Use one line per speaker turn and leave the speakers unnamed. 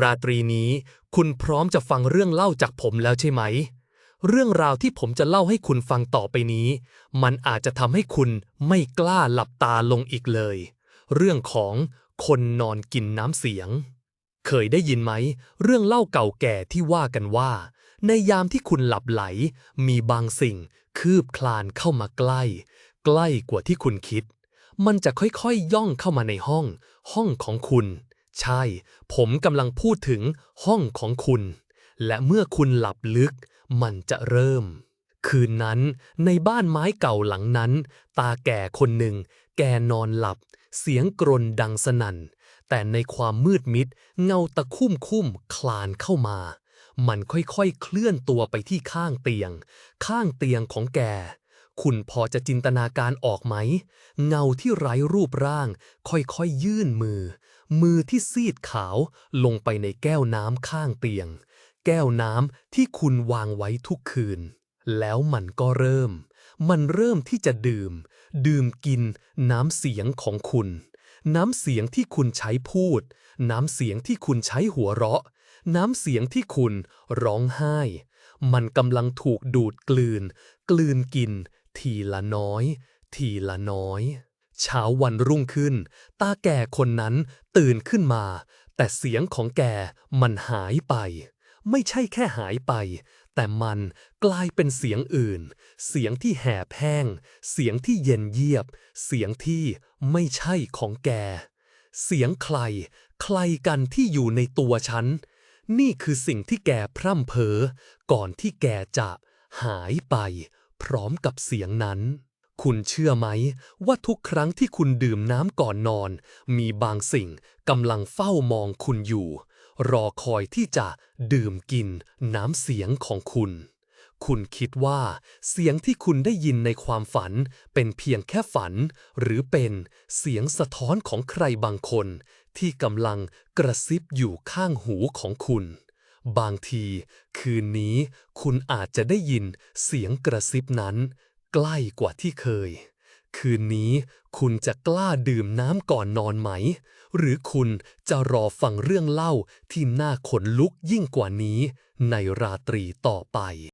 ราตรีนี้คุณพร้อมจะฟังเรื่องเล่าจากผมแล้วใช่ไหม เรื่องราวที่ผมจะเล่าให้คุณฟังต่อไปนี้ มันอาจจะทำให้คุณไม่กล้าหลับตาลงอีกเลย เรื่องของคนนอนกินน้ำเสียง เคยได้ยินไหม เรื่องเล่าเก่าแก่ที่ว่ากันว่า ในยามที่คุณหลับไหล มีบางสิ่ง คืบคลานเข้ามาใกล้ ใกล้กว่าที่คุณคิด มันจะค่อยๆย่องเข้ามาในห้อง ห้องของคุณ ใช่ ผมกำลังพูดถึงห้องของคุณ และเมื่อคุณหลับลึก มันจะเริ่ม คืนนั้นในบ้านไม้เก่าหลังนั้น ตาแก่คนหนึ่ง แกนอนหลับ เสียงกรนดังสนั่น แต่ในความมืดมิด เงาตะคุ่มคุ่มคลานเข้ามา มันค่อยๆ เคลื่อนตัวไปที่ข้างเตียง ข้างเตียงของแกคุณพอจะจินตนาการออกไหม เงาที่ไร้รูปร่าง ค่อยๆยื่นมือ มือที่ซีดขาวลงไปในแก้วน้ำข้างเตียง แก้วน้ำที่คุณวางไว้ทุกคืน แล้วมันก็เริ่ม มันเริ่มที่จะดื่ม ดื่มกินน้ำเสียงของคุณ น้ำเสียงที่คุณใช้พูด น้ำเสียงที่คุณใช้หัวเราะ น้ำเสียงที่คุณร้องไห้ มันกำลังถูกดูดกลืน กลืนกิน ทีละน้อย ทีละน้อย เช้าวันรุ่งขึ้น ตาแก่คนนั้นตื่นขึ้นมา แต่เสียงของแกมันหายไป ไม่ใช่แค่หายไป แต่มันกลายเป็นเสียงอื่น เสียงที่แหบแห้ง เสียงที่เย็นเยียบ เสียงที่ไม่ใช่ของแก เสียงใคร ใครกันที่อยู่ในตัวฉัน นี่คือสิ่งที่แกพร่ำเพ้อก่อนที่แกจะหายไป พร้อมกับเสียงนั้น คุณเชื่อไหม ว่าทุกครั้งที่คุณดื่มน้ำก่อนนอน มีบางสิ่งกำลังเฝ้ามองคุณอยู่ รอคอยที่จะดื่มกินน้ำเสียงของคุณ คุณคิดว่า เสียงที่คุณได้ยินในความฝัน เป็นเพียงแค่ฝัน หรือเป็นเสียงสะท้อนของใครบางคน ที่กำลังกระซิบอยู่ข้างหูของคุณบางที คืนนี้คุณอาจจะได้ยินเสียงกระซิบนั้น ใกล้กว่าที่เคย คืนนี้คุณจะกล้าดื่มน้ำก่อนนอนไหม หรือคุณจะรอฟังเรื่องเล่าที่น่าขนลุกยิ่งกว่านี้ในราตรีต่อไป